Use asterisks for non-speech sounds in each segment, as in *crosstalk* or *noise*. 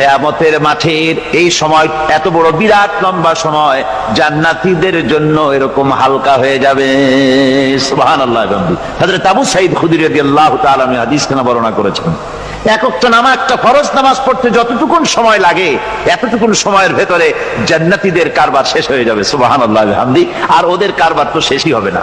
কেয়ামতের মাঠের এই সময়, এত বড় বিরাট লম্বা সময়, জান্নাতীদের জন্য এরকম হালকা হয়ে যাবে। বর্ণনা করেছেন। একক নামা, একটা ফরজ নামাজ পড়তে যতটুকুন সময় লাগে, এতটুকুন সময়ের ভেতরে জান্নাতীদের কারবার শেষ হয়ে যাবে। সুবহানাল্লাহ হামদি আর ওদের কারবার তো শেষই হবে না।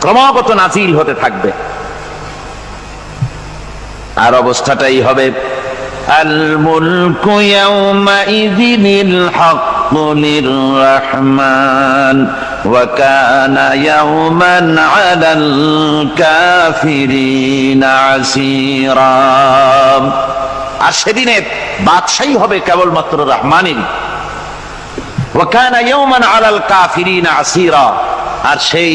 ক্রমাগত নাজিল হতে থাকবে। আর অবস্থাটাই হবে আর সেদিনের বাদশাহী হবে কেবলমাত্র রহমানের ইয়াওমান আলাল কাফিরিনা আসীরা। আর সেই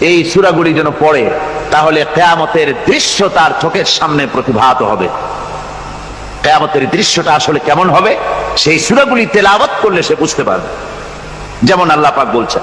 এই সূরাগুলি যেন পড়ে, তাহলে কিয়ামতের দৃশ্য তার চোখের সামনে প্রতিভাত হবে। কিয়ামতের দৃশ্যটা আসলে কেমন হবে, সেই সূরাগুলি তেলাওয়াত করলে সে বুঝতে পারবে। যেমন আল্লাহ পাক বলছেন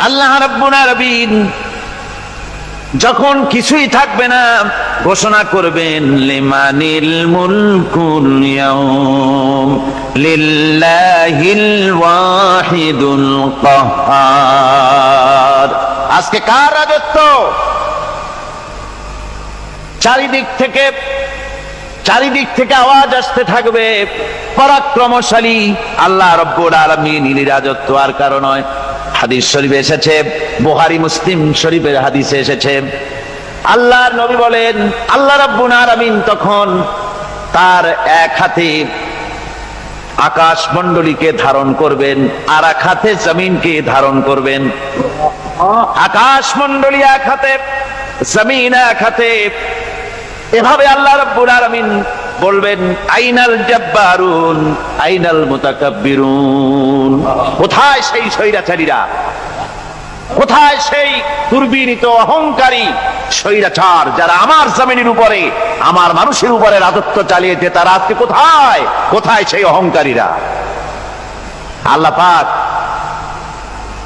আল্লাহ যখন কিছুই থাকবে না, ঘোষণা করবেন, লিমানিল মুলকুল আজকে কার রাজত্ব? চারিদিক থেকে চারিদিক থেকে আওয়াজ আসতে থাকবে, পরাক্রমশালী আল্লাহ রব্বুল আলামিন রাজত্ব আর কারণ নয়। হাদিস শরীফে এসেছে, বুহারি মুসলিম শরীফের হাদিসে এসেছে। আল্লাহর নবী বলেন, আল্লাহ রাব্বুল আলামিন তখন তার এক হাতে আকাশ মণ্ডলীকে ধারণ করবেন, আর এক হাতে জমিনকে ধারণ করবেন। আকাশ মণ্ডলী এক হাতে, জমিন এক হাতে। এভাবে আল্লাহ রাব্বুল আলামিন বলবেন, আইনাল জাব্বারুন, আইনাল মুতাকাব্বিরুন। কোথায় সেই স্বৈরাচারীরা? কোথায় সেই দুর্বিনীত অহংকারী স্বৈরাচার যারা আমার জমিনের উপরে, আমার মানুষের উপরে রাজত্ব চালিয়েছে? তারা আজকে কোথায়? কোথায় সেই অহংকারীরা? আল্লাহ পাক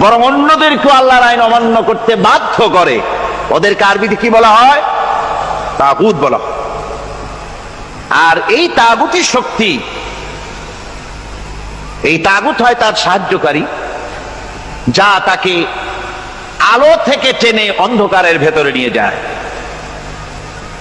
বরং অন্যদেরকেও আল্লাহর আইন অমান্য করতে বাধ্য করে। ওদেরকে আরবিতে কি বলা হয়? তাগুত বলা আর এই তাগুতি শক্তি, এই তাগুত হয় তার সাহায্যকারী, যা তাকে আলো থেকে টেনে অন্ধকারের ভেতরে নিয়ে যায়।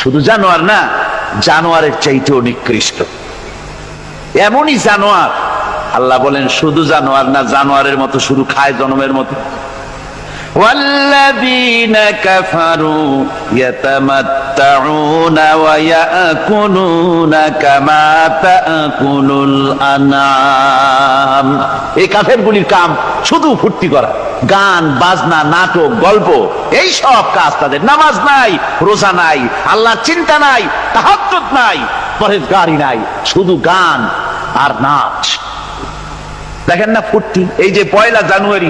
শুধু জানোয়ার না, জানোয়ারের চাইতেও নিকৃষ্ট। এমনই জানোয়ার, আল্লাহ বলেন, শুধু জানোয়ার না, জানোয়ারের মতো, শুধু খায় জনমের মতো। والذين كفروا يتمتعون ويأكلون كما تأكل الأنعام এই কাফেরগুলির কাম শুধু ফুর্তি করা গান বাজনা নাটক গল্প এই সব কাজ তাদের নামাজ নাই রোজা নাই আল্লাহ চিন্তা নাই তাহাজ্জুদ নাই পরেজগারি নাই শুধু গান আর নাচ দেখেন না ফুর্তি এই যে পয়লা জানুয়ারি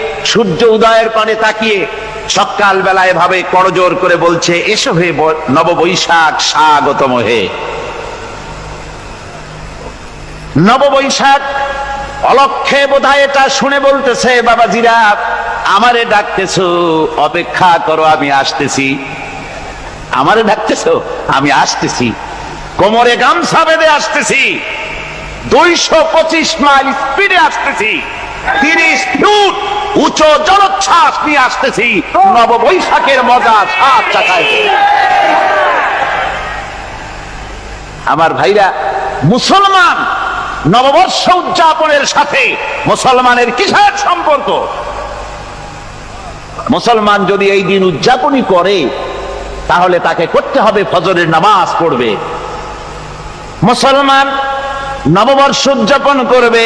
সূর্য উদয়ের পানে তাকিয়ে সকাল বেলায় ভাবে করজোর করে বলছে, এসো হে নববৈশাখ, স্বাগতম হে। নববৈশাখ, অলক্ষে বোধহয় এটা শুনে বলতেছে, বাবাজিরা, আমারে ডাকতেছো, অপেক্ষা করো, আমি আসতেছি। আমারে ডাকতেছো? আমি আসতেছি। কোমরে গামছা বেঁধে আসতেছি। দুইশো পঁচিশ মাইল স্পিডে আসতেছি। তিরিশ ফুট উঁচু জলোচ্ছ্বাস নিয়ে আসতেছি। মজা সাত চাকায়। আমার ভাইরা, মুসলমান নববর্ষ উদযাপনের সাথে মুসলমানের কিসের সম্পর্ক? মুসলমান যদি এই দিন উদযাপনই করে, তাহলে তাকে করতে হবে ফজরের নামাজ পড়বে। মুসলমান নববর্ষ উদযাপন করবে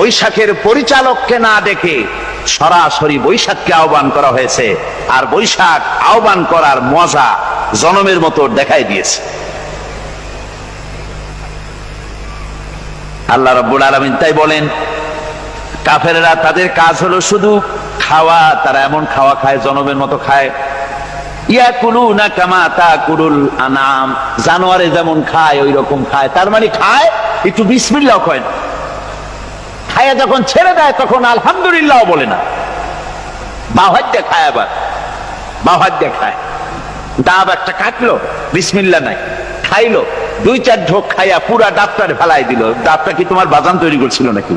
বৈশাখের পরিচালককে না দেখে সরাসরি বৈশাখকে আহ্বান করা হয়েছে। আর বৈশাখ আহ্বান করার মজা জনমের মতো দেখাই দিয়েছে। আল্লাহ রব্বুল আলমিন তাই বলেন, কাফেরেরা তাদের কাজ হলো শুধু খাওয়া, তারা এমন খাওয়া খায়, জনমের মতো খায়। ইয়া কুলু না কামা তা কুরুল আনাম জানোয়ারে যেমন খায় ওই রকম খায়। তার মানে খায়, একটু বিসমিল্লাহ কয় না। খায়া যখন ছেড়ে দেয়, তখন আলহামদুলিল্লাহ বলে না। বাহার দিয়ে খায় আবার। বাহার দিয়ে খায়। ডাব একটা কাটলো, বিসমিল্লা নাই, খাইলো, দুই চার ঢোক খাইয়া পুরা ডাবটারে ফেলাই দিল। ডাবটা কি তোমার বাজান তৈরি করছিল নাকি?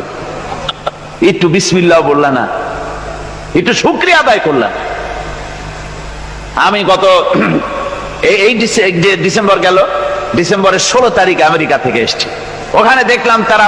একটু বিসমিল্লাহ বললা না, একটু শুক্রিয়া আদায় করলাম আমি গত *clears throat* এই ডিসেম্বর গেল, ডিসেম্বরের ষোলো তারিখ আমেরিকা থেকে এসছি। ওখানে দেখলাম তারা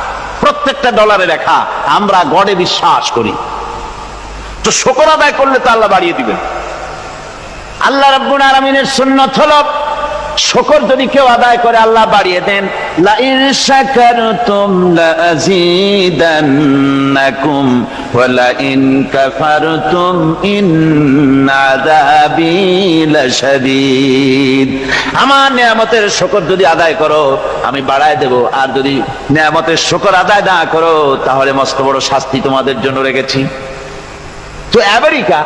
প্রত্যেকটা ডলারে লেখা আমরা গডে বিশ্বাস করি। তো শোকর আদায় করলে তো আল্লাহ বাড়িয়ে দিবেন। আল্লাহ রব্বুল আলমিনের সুন্নত হলো শকর যদি কেউ আদায় করে, আল্লাহ বাড়িয়ে দেন আমার নিয়ামতের শকর যদি আদায় করো, আমি বাড়ায় দেব। আর যদি নিয়ামতের শকর আদায় না করো, তাহলে মস্ত বড় শাস্তি তোমাদের জন্য রেখেছি। তো আমেরিকা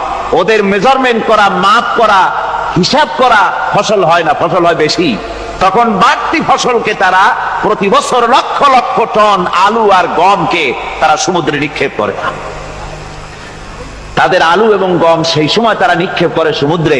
ওদের মেজারমেন্ট করা মাপ করা, হিসাব করা, ফসল হয় না, ফসল হয় বেশি। তখন বাড়তি ফসলকে তারা প্রতি বছর লক্ষ লক্ষ টন আলু আর গমকে তারা সমুদ্রে নিক্ষেপ করে। তাদের আলু এবং গম সেই সময় তারা নিক্ষেপ করে সমুদ্রে।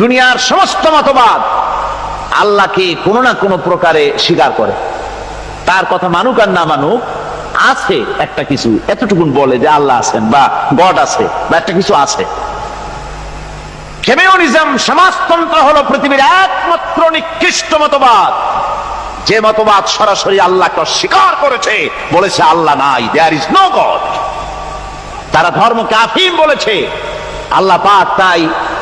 দুনিয়ার সমস্ত মতবাদ আল্লাহকে কোনো না কোনো প্রকারে স্বীকার করে। তার কথা মানুক আর না মানুক, আছে একটা কিছু, এতটুকুন বলে যে আল্লাহ আছেন বা গড আছে বা একটা কিছু আছে। কমিউনিজম সমাজতন্ত্র হলো পৃথিবীর একমাত্র নিকৃষ্ট মতবাদ। যে মতবাদ সরাসরি আল্লাহকে স্বীকার করেছে, বলেছে আল্লাহ নাই দেয়ার ইজ নো গড তারা ধর্মকে আফিম বলেছে। আল্লাহ পাক তাই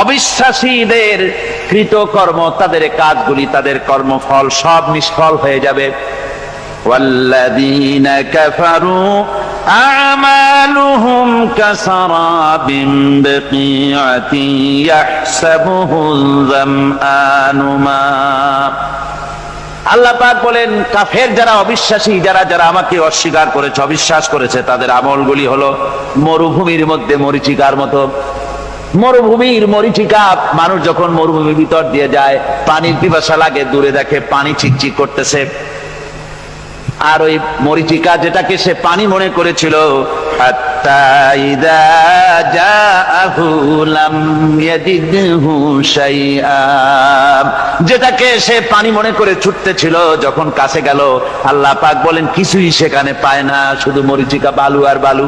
অবিশ্বাসীদের কৃতকর্ম তাদের কাজগুলি তাদের কর্মফল সব নিষ্ফল হয়ে যাবে والذين كفروا أعمالهم كسراب بقيعة يحسبه الظمآن ماء আল্লাহ পাক বলেন কাফের যারা অবিশ্বাসী যারা যারা আমাকে অস্বীকার করেছে অবিশ্বাস করেছে তাদের আমলগুলি হলো মরুভূমির মধ্যে মরিচিকার মতো মরুভূমির মরিচিকা মানুষ যখন মরুভূমির ভিতর দিয়ে যায়, পানির পিপাসা লাগে, দূরে দেখে পানি চিকচিক করতেছে আর ওই মরিচিকা যেটাকে সে পানি মনে করেছিল। যেটাকে সে পানি মনে করে ছুটতেছিল, যখন কাছে গেল, আল্লাহ পাক বলেন, কিছুই সেখানে পায় না, শুধু মরিচিকা বালু আর বালু